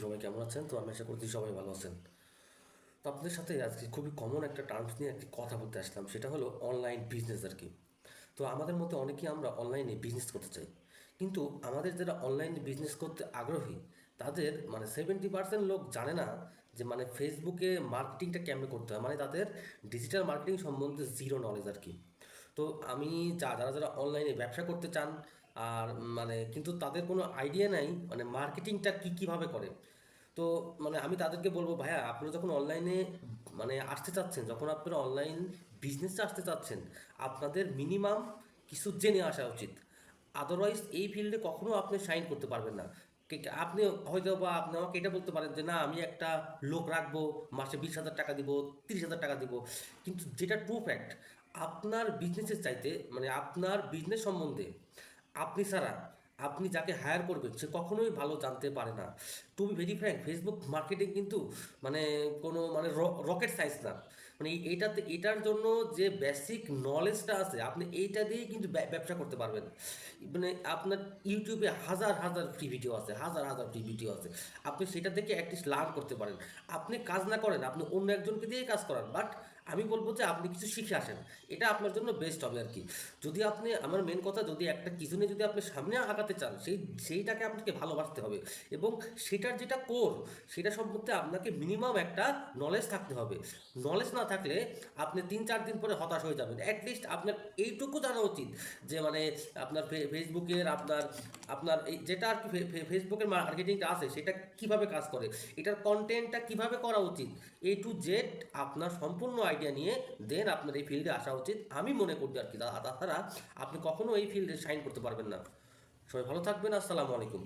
সবাই কেমন আছেন? তো আমি আশা করছি সবাই ভালো আছেন। তো আপনাদের সাথে আজকে খুবই কমন একটা টার্মস নিয়ে একটি কথা বলতে আসলাম, সেটা হলো অনলাইন বিজনেস আর কি। তো আমাদের মধ্যে অনেকেই আমরা অনলাইনে বিজনেস করতে চাই। কিন্তু আমাদের যারা অনলাইনে বিজনেস করতে আগ্রহী, তাদের মানে সেভেন্টি পার্সেন্ট লোক জানে না যে মানে ফেসবুকে মার্কেটিংটা কেমনে করতে হয় মানে তাদের ডিজিটাল মার্কেটিং সম্বন্ধে জিরো নলেজ আর কি। তো আমি যা, যারা যারা অনলাইনে ব্যবসা করতে চান আর মানে কিন্তু তাদের কোনো আইডিয়া নাই মানে মার্কেটিংটা কী কীভাবে করে তো মানে আমি তাদেরকে বলব, ভাইয়া, আপনারা যখন অনলাইনে মানে আসতে চাচ্ছেন, যখন আপনারা অনলাইন বিজনেসে আসতে চাচ্ছেন, আপনাদের মিনিমাম কিছু জেনে আসা উচিত। আদারওয়াইজ এই ফিল্ডে কখনো আপনি সাইন করতে পারবেন না। আপনি হয়তো বা আপনি আমাকে এটা বলতে পারেন যে, না, আমি একটা লোক রাখব, মাসে বিশ হাজার টাকা দিব, তিরিশ হাজার টাকা দিব। কিন্তু যেটা ট্রু ফ্যাক্ট আপনার বিজনেসের চাইতে মানে আপনার বিজনেস সম্বন্ধে আপনি ছাড়া, আপনি যাকে হায়ার করবেন, সে কখনোই ভালো জানতে পারে না। To be very frank Facebook marketing কিন্তু মানে কোনো মানে রকেট সাইজ না। মানে এটাতে, এটার জন্য যে বেসিক নলেজটা আছে, আপনি এইটা দিয়েই কিন্তু ব্যব- ব্যবসা করতে পারবেন। মানে আপনার ইউটিউবে হাজার হাজার ফ্রি ভিডিও আছে, হাজার হাজার ফ্রি ভিডিও আছে। আপনি সেটা থেকে অ্যাটলিস্ট লার্ন করতে পারেন। আপনি কাজ না করেন, আপনি অন্য একজনকে দিয়ে কাজ করান বাট আমি বলব যে আপনি কিছু শিখে আসেন। এটা আপনার জন্য বেস্ট হবে আর কি যদি আপনি, আমার মেন কথা যদি একটা কিছু নিয়ে যদি আপনি সামনে আগাতে চান, সেই, সেইটাকে আপনাকে ভালোবাসতে হবে এবং সেটার যেটা কোর সেটা সম্বন্ধে আপনাকে মিনিমাম একটা নলেজ থাকতে হবে। নলেজ না থাকলে আপনি তিন, চার দিন পরে হতাশ হয়ে যাবেন। অ্যাটলিস্ট আপনার এইটুকু জানা উচিত যে মানে আপনার ফেসবুকের আপনার আপনার এই যেটা আর কি ফেসবুকের মার্কেটিংটা আছে, সেটা কীভাবে কাজ করে? এটার কন্টেন্টটা কীভাবে করা উচিত? এ টু জেড আপনার সম্পূর্ণ আইডিয়া নিয়ে দেন আপনার এই ফিল্ডে আসা উচিত। আমি মনে করি আর কি তাছাড়া আপনি কখনো এই ফিল্ডে সাইন করতে পারবেন না। সবাই ভালো থাকবেন, আসসালামু আলাইকুম।